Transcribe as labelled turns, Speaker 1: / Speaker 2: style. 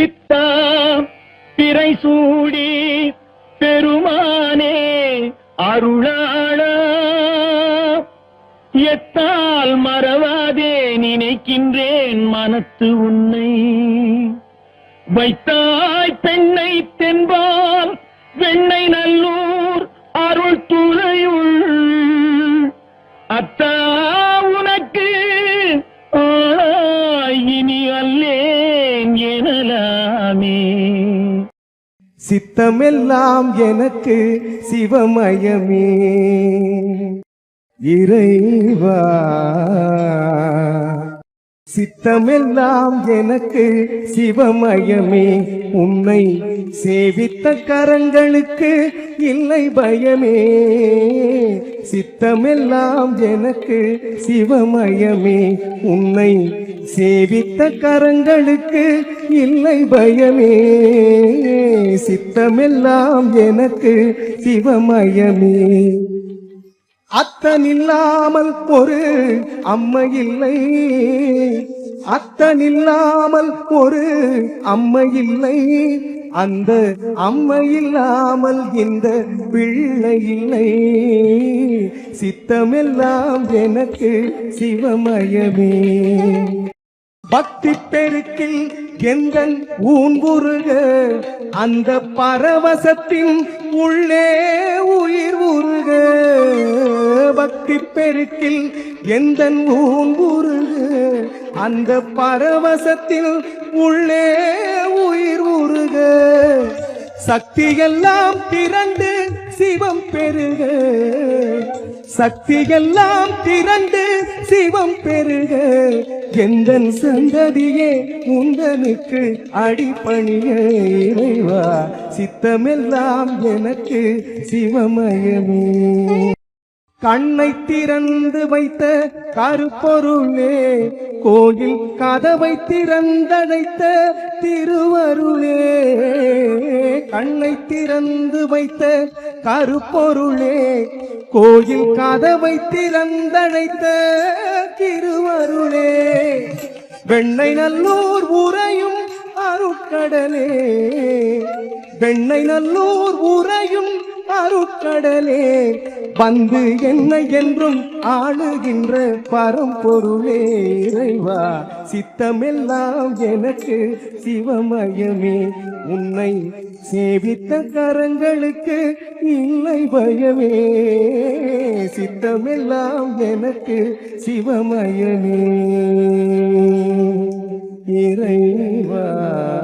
Speaker 1: பித்தா பிறை சூடி பெருமானே அருளாள. எத்தால் மறவாதே நினைக்கின்றேன் மனத்து உன்னை. வைத்தாய் பெண்ணை தென்பால் வெண் அல்லேன்
Speaker 2: சித்தமெல்லாம் எனக்கு சிவமயமே. இறைவா. சித்தமெல்லாம் எனக்கு சிவமயமே. உன்னை சேவித்த கரங்களுக்கு இல்லை பயமே. சித்தமெல்லாம் எனக்கு சிவமயமே. உன்னை சேவித்த கரங்களுக்கு இல்லை பயமே. சித்தமெல்லாம் எனக்கு சிவமயமே. அத்தனில்லாமல் ஒரு அம்மை இல்லை. அத்தனில்லாமல் ஒரு அம்மை இல்லை. அந்த அம்மை இல்லாமல் இந்த பிள்ளை இல்லை. சித்தமெல்லாம் எனக்கு சிவமயமே. பக்தி பெருக்கில் எந்தன் ஊன்புருக அந்த பரவசத்தின் உள்ளே உயிர் உரு பக்தி பெருக்கில் எந்தன் ஊங்குருகு அந்த பரவசத்தில் உள்ளே உயிர் உருக சக்தியெல்லாம் திரண்டு சிவம் பெருக. சக்தியெல்லாம் திரண்டு சிவம் பெருக. எந்தன் சந்ததியே உந்தனுக்கு அடிப்பணிய இறைவா? சித்தமெல்லாம் எனக்கு சிவமயமே. கண்ணை திறந்து வைத்த கருப்பொருளே கோயில் கதவை திறந்தடைத்த திருவருளே. கண்ணை திறந்து வைத்த கருப்பொருளே கோயில் கதவை திறந்தடைத்த திருவருளே. வெண்ணை நல்லூர் உறையும் அருட்கடலே வெண்ணை நல்லூர் உறையும் அருட்கடலே. வந்து என்ன என்றும் ஆளுகின்ற பரம்பொருளே இறைவா சித்தமெல்லாம் எனக்கு சிவமயமே. உன்னை சேவித்த கரங்களுக்கு இல்லை பயமே சித்தமெல்லாம் எனக்கு சிவமயமே. இறைவா.